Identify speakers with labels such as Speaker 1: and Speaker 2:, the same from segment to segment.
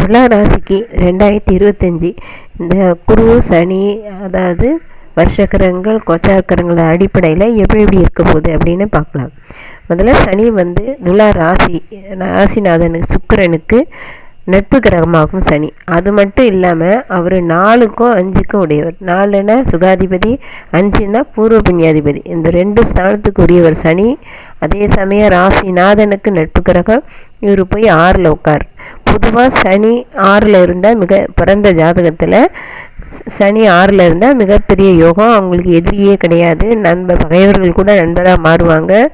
Speaker 1: துலா ராசிக்கு ரெண்டாயிரத்தி இருபத்தஞ்சி இந்த குரு சனி அதாவது வருஷக்கரங்கள் கோச்சாரக்கிரகங்கள் அடிப்படையில் எப்படி எப்படி இருக்க போகுது அப்படின்னு பார்க்கலாம். முதல்ல சனி வந்து துலா ராசி ராசிநாதனுக்கு சுக்கரனுக்கு நட்பு கிரகமாகும் சனி. அது மட்டும் இல்லாமல் அவர் நாலுக்கும் அஞ்சுக்கும் உடையவர். நாலுன்னா சுகாதிபதி அஞ்சுன்னா பூர்வ புண்ணியாதிபதி. இந்த ரெண்டு ஸ்தானத்துக்கு உரியவர் சனி. அதே சமயம் ராசிநாதனுக்கு நட்பு கிரகம். இவர் போய் ஆறில் உட்கார். பொதுவாக சனி ஆறில் இருந்தால் மிக பிறந்த ஜாதகத்தில் சனி ஆறில் இருந்தால் மிகப்பெரிய யோகம். அவங்களுக்கு எதிரியே கிடையாது. நண்ப பகைவர்கள் கூட நண்பராக மாறுவாங்க.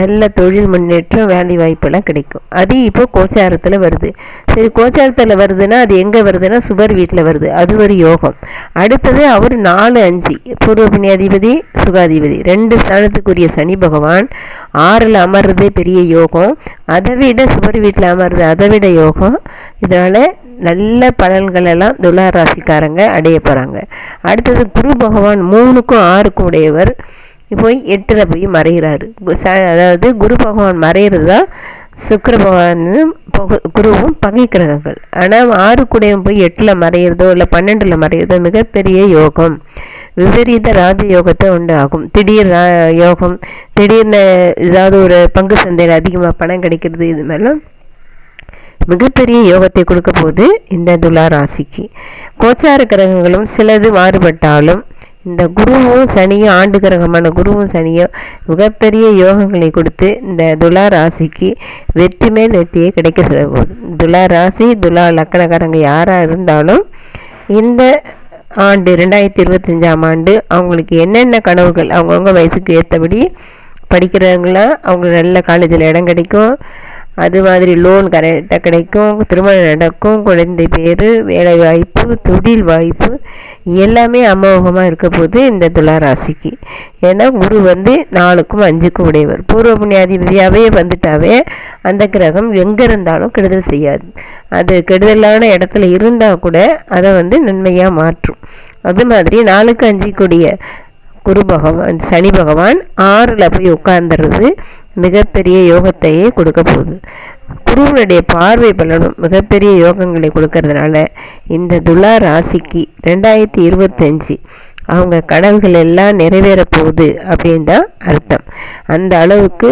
Speaker 1: நல்ல தொழில் முன்னேற்றம் வேலை வாய்ப்பெல்லாம் கிடைக்கும். அது இப்போ கோச்சாரத்தில் வருது. சரி கோச்சாரத்தில் வருதுன்னா அது எங்கே வருதுன்னா சுபர் வீட்டில் வருது. அது ஒரு யோகம். அடுத்தது அவர் நாலு அஞ்சு. பூர்வ புண்ணியாதிபதி சுகாதிபதி. ரெண்டு ஸ்தானத்துக்குரிய சனி பகவான். ஆறில் அமர்றது பெரிய யோகம். அதை விட சுபர் வீட்டில் அமர்றது அதை விட யோகம். இதனால் நல்ல பலன்களெல்லாம் துலா ராசிக்காரங்க அடைய போகிறாங்க அடுத்தது குரு பகவான் மூணுக்கும் ஆறுக்கும் உடையவர். போய் எட்டில் போய் மறைகிறாரு. அதாவது குரு பகவான் மறைகிறது தான் சுக்கர பகவானும் குருவும் பகை கிரகங்கள். ஆனால் ஆறு கூடையும் போய் எட்டில் மறையிறதோ இல்லை பன்னெண்டில் மறையிறதோ மிகப்பெரிய யோகம். விபரீத ராஜ யோகத்தை உண்டு ஆகும். திடீர் யோகம் திடீர்னு ஏதாவது ஒரு பங்கு சந்தையில் அதிகமாக பணம் கிடைக்கிறது இது மாதிரிலாம் மிகப்பெரிய யோகத்தை கொடுக்க போது இந்த துலா ராசிக்கு. கோச்சார கிரகங்களும் சிலது மாறுபட்டாலும் இந்த குருவும் சனியும் ஆண்டு கிரகமான குருவும் சனியும் மிகப்பெரிய யோகங்களை கொடுத்து இந்த துலா ராசிக்கு வெற்றி மேல் வெற்றியை கிடைக்க சொல்ல போகுது. துலா ராசி துலா லக்கணக்காரங்க யாராக இருந்தாலும் இந்த ஆண்டு ரெண்டாயிரத்தி இருபத்தஞ்சாம் ஆண்டு அவங்களுக்கு என்னென்ன கனவுகள் அவங்கவுங்க வயசுக்கு ஏற்றபடி படிக்கிறவங்களாம் அவங்களுக்கு நல்ல காலேஜில் இடம் கிடைக்கும் அது மாதிரி லோன் கரெக்டாக கிடைக்கும் திருமணம் நடக்கும் குழந்தை பேர் வேலை வாய்ப்பு தொழில் வாய்ப்பு எல்லாமே அமோகமாக இருக்க போது இந்த துளாராசிக்கு. ஏன்னா குரு வந்து நாலுக்கும் அஞ்சுக்கும் உடையவர். பூர்வ புண்ணியாதிபதியாகவே வந்துட்டாவே அந்த கிரகம் எங்கே இருந்தாலும் கெடுதல் செய்யாது. அது கெடுதலான இடத்துல இருந்தால் கூட அதை வந்து நன்மையாக மாற்றும். அது மாதிரி நாலுக்கு அஞ்சு கூடிய குரு பகவான் சனி பகவான் ஆறில் போய் உட்கார்ந்துறது மிகப்பெரிய யோகத்தையே கொடுக்க போகுது. குருவனுடைய பார்வை பலனும் மிகப்பெரிய யோகங்களை கொடுக்கறதுனால இந்த துலா ராசிக்கு ரெண்டாயிரத்தி இருபத்தஞ்சி அவங்க கனவுகள் எல்லாம் நிறைவேற போகுது அப்படின்னு தான் அர்த்தம். அந்த அளவுக்கு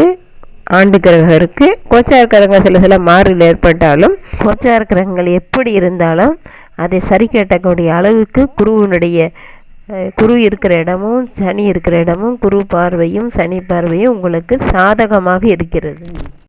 Speaker 1: ஆண்டு கிரகம் இருக்குது கோச்சார கிரகங்கள் சில சில மாறுதல் ஏற்பட்டாலும் கோச்சார கிரகங்கள் எப்படி இருந்தாலும் அதை சரி கேட்டக்கூடிய அளவுக்கு குருவனுடைய குரு இருக்கிற இடமும் சனி இருக்கிற இடமும் குரு பார்வையும் சனி பார்வையும் உங்களுக்கு சாதகமாக இருக்கிறது.